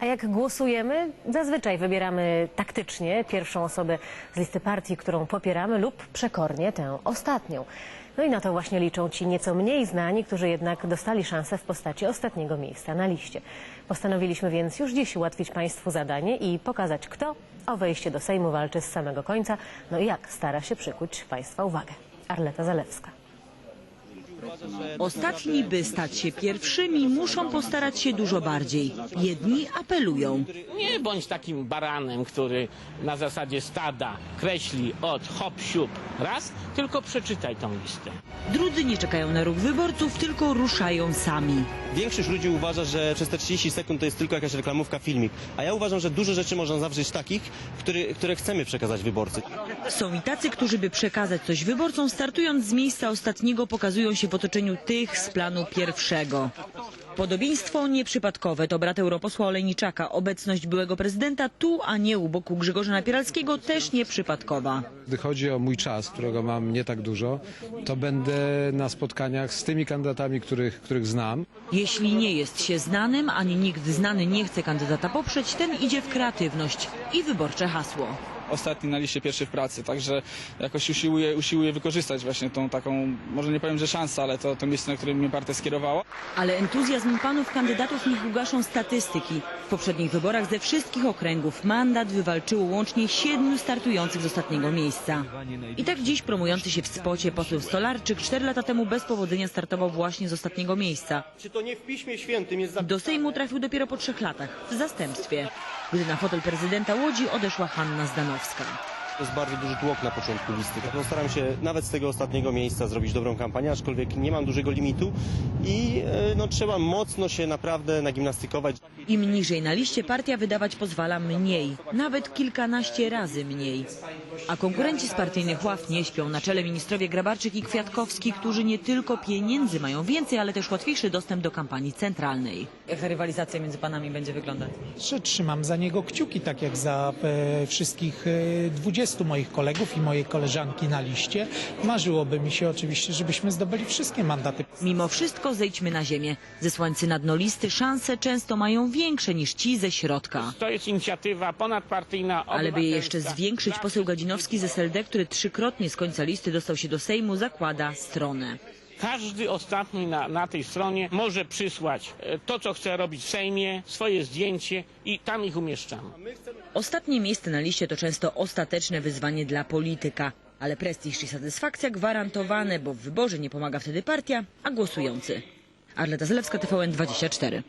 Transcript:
A jak głosujemy, zazwyczaj wybieramy taktycznie pierwszą osobę z listy partii, którą popieramy, lub przekornie tę ostatnią. No i na to właśnie liczą ci nieco mniej znani, którzy jednak dostali szansę w postaci ostatniego miejsca na liście. Postanowiliśmy więc już dziś ułatwić Państwu zadanie i pokazać, kto o wejście do Sejmu walczy z samego końca, no i jak stara się przykuć Państwa uwagę. Arleta Zalewska. Ostatni, by stać się pierwszymi, muszą postarać się dużo bardziej. Jedni apelują. Nie bądź takim baranem, który na zasadzie stada kreśli od hop siup raz, tylko przeczytaj tą listę. Drudzy nie czekają na ruch wyborców, tylko ruszają sami. Większość ludzi uważa, że przez te 30 sekund to jest tylko jakaś reklamówka, filmik. A ja uważam, że dużo rzeczy można zawrzeć takich, który, które chcemy przekazać wyborcy. Są i tacy, którzy by przekazać coś wyborcom, startując z miejsca ostatniego, pokazują się w otoczeniu tych z planu pierwszego. Podobieństwo nieprzypadkowe to brat europosła Olejniczaka. Obecność byłego prezydenta tu, a nie u boku Grzegorza Napieralskiego też nieprzypadkowa. Gdy chodzi o mój czas, którego mam nie tak dużo, to będę na spotkaniach z tymi kandydatami, których, których znam. Jeśli nie jest się znanym, ani nikt znany nie chce kandydata poprzeć, ten idzie w kreatywność i wyborcze hasło. Ostatni na liście pierwszy w pracy, także jakoś usiłuję, usiłuję wykorzystać właśnie tą taką, może nie powiem, że szansę, ale to, to miejsce, na które mnie partia skierowała. Ale entuzjazm panów kandydatów niech ugaszą statystyki. W poprzednich wyborach ze wszystkich okręgów mandat wywalczyło łącznie siedmiu startujących z ostatniego miejsca. I tak dziś promujący się w spocie poseł Stolarczyk cztery lata temu bez powodzenia startował właśnie z ostatniego miejsca. Czy to nie w Piśmie Świętym jest Do Sejmu trafił dopiero po trzech latach, w zastępstwie, gdy na fotel prezydenta Łodzi odeszła Hanna Polska. To jest bardzo duży tłok na początku listy. No, staram się nawet z tego ostatniego miejsca zrobić dobrą kampanię, aczkolwiek nie mam dużego limitu i e, no, trzeba mocno się naprawdę nagimnastykować. Im niżej na liście partia wydawać pozwala mniej, nawet kilkanaście razy mniej. A konkurenci z partyjnych ław nie śpią. Na czele ministrowie Grabarczyk i Kwiatkowski, którzy nie tylko pieniędzy mają więcej, ale też łatwiejszy dostęp do kampanii centralnej. Jak rywalizacja między panami będzie wyglądać? trzymam za niego kciuki, tak jak za e, wszystkich e, 20 moich kolegów i mojej koleżanki na liście. Marzyłoby mi się oczywiście, żebyśmy zdobyli wszystkie mandaty. Mimo wszystko zejdźmy na ziemię. Zesłańcy na dno listy szanse często mają większe niż ci ze środka. To jest inicjatywa ponadpartyjna. Ale by je jeszcze zwiększyć, poseł Gadzinowski z SLD, który trzykrotnie z końca listy dostał się do Sejmu, zakłada stronę. Każdy ostatni na, na tej stronie może przysłać e, to, co chce robić w Sejmie, swoje zdjęcie i tam ich umieszczamy. Ostatnie miejsce na liście to często ostateczne wyzwanie dla polityka. Ale prestiż i satysfakcja gwarantowane, bo w wyborze nie pomaga wtedy partia, a głosujący. Arleta Zalewska, TVN 24.